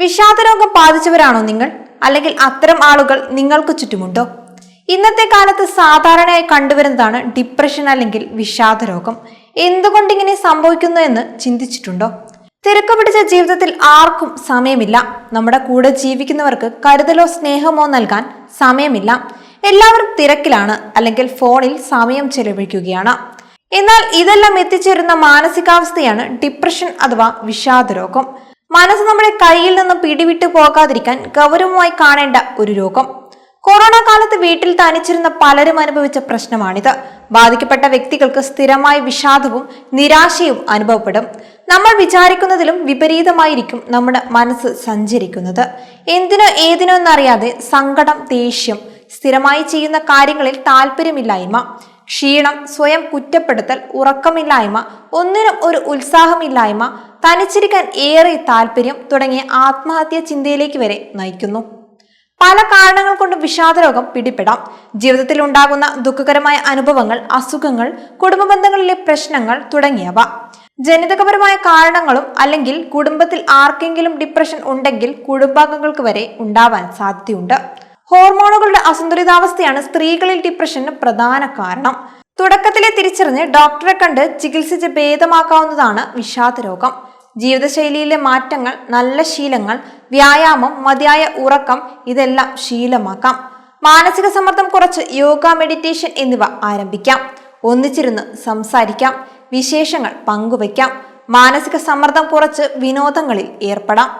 വിഷാദരോഗം ബാധിച്ചവരാണോ നിങ്ങൾ? അല്ലെങ്കിൽ അത്തരം ആളുകൾ നിങ്ങൾക്ക് ചുറ്റുമുണ്ടോ? ഇന്നത്തെ കാലത്ത് സാധാരണയായി കണ്ടുവരുന്നതാണ് ഡിപ്രഷൻ അല്ലെങ്കിൽ വിഷാദരോഗം. എന്തുകൊണ്ട് ഇങ്ങനെ സംഭവിക്കുന്നു എന്ന് ചിന്തിച്ചിട്ടുണ്ടോ? തിരക്ക് പിടിച്ച ജീവിതത്തിൽ ആർക്കും സമയമില്ല. നമ്മുടെ കൂടെ ജീവിക്കുന്നവർക്ക് കരുതലോ സ്നേഹമോ നൽകാൻ സമയമില്ല. എല്ലാവരും തിരക്കിലാണ് അല്ലെങ്കിൽ ഫോണിൽ സമയം ചെലവഴിക്കുകയാണ്. എന്നാൽ ഇതെല്ലാം എത്തിച്ചേരുന്ന മാനസികാവസ്ഥയാണ് ഡിപ്രഷൻ അഥവാ വിഷാദരോഗം. മനസ്സ് നമ്മുടെ കയ്യിൽ നിന്ന് പിടിവിട്ടു പോകാതിരിക്കാൻ ഗൗരവമായി കാണേണ്ട ഒരു രോഗം. കൊറോണ കാലത്ത് വീട്ടിൽ തനിച്ചിരുന്ന പലരും അനുഭവിച്ച പ്രശ്നമാണിത്. ബാധിക്കപ്പെട്ട വ്യക്തികൾക്ക് സ്ഥിരമായ വിഷാദവും നിരാശയും അനുഭവപ്പെടും. നമ്മൾ വിചാരിക്കുന്നതിലും വിപരീതമായിരിക്കും നമ്മുടെ മനസ്സ് സഞ്ചരിക്കുന്നത്. എന്തിനോ ഏതിനോ എന്നറിയാതെ സങ്കടം ദേഷ്യം സ്ഥിരമായി ചെയ്യുന്ന കാര്യങ്ങളിൽ താല്പര്യമില്ലായ്മ ക്ഷീണം സ്വയം കുറ്റപ്പെടുത്തൽ ഉറക്കമില്ലായ്മ ഒന്നിനും ഒരു ഉത്സാഹമില്ലായ്മ തനിച്ചിരിക്കാൻ ഏറെ താല്പര്യം തുടങ്ങിയ ആത്മഹത്യാ ചിന്തയിലേക്ക് വരെ നയിക്കുന്നു. പല കാരണങ്ങൾ കൊണ്ട് വിഷാദരോഗം പിടിപെടാം. ജീവിതത്തിൽ ഉണ്ടാകുന്ന ദുഃഖകരമായ അനുഭവങ്ങൾ അസുഖങ്ങൾ കുടുംബ ബന്ധങ്ങളിലെ പ്രശ്നങ്ങൾ തുടങ്ങിയവ. ജനിതകപരമായ കാരണങ്ങളും അല്ലെങ്കിൽ കുടുംബത്തിൽ ആർക്കെങ്കിലും ഡിപ്രഷൻ ഉണ്ടെങ്കിൽ കുടുംബാംഗങ്ങൾക്ക് വരെ ഉണ്ടാവാൻ സാധ്യതയുണ്ട്. ഹോർമോണുകളുടെ അസന്തുലിതാവസ്ഥയാണ് സ്ത്രീകളിൽ ഡിപ്രഷന് പ്രധാന കാരണം. തുടക്കത്തിലെ തിരിച്ചറിഞ്ഞ് ഡോക്ടറെ കണ്ട് ചികിത്സിച്ച് ഭേദമാക്കാവുന്നതാണ് വിഷാദരോഗം. ജീവിതശൈലിയിലെ മാറ്റങ്ങൾ നല്ല ശീലങ്ങൾ വ്യായാമം മതിയായ ഉറക്കം ഇതെല്ലാം ശീലമാക്കാം. മാനസിക സമ്മർദ്ദം കുറച്ച് യോഗ മെഡിറ്റേഷൻ എന്നിവ ആരംഭിക്കാം. ഒന്നിച്ചിരുന്ന് സംസാരിക്കാം. വിശേഷങ്ങൾ പങ്കുവയ്ക്കാം. മാനസിക സമ്മർദ്ദം കുറച്ച് വിനോദങ്ങളിൽ ഏർപ്പെടാം.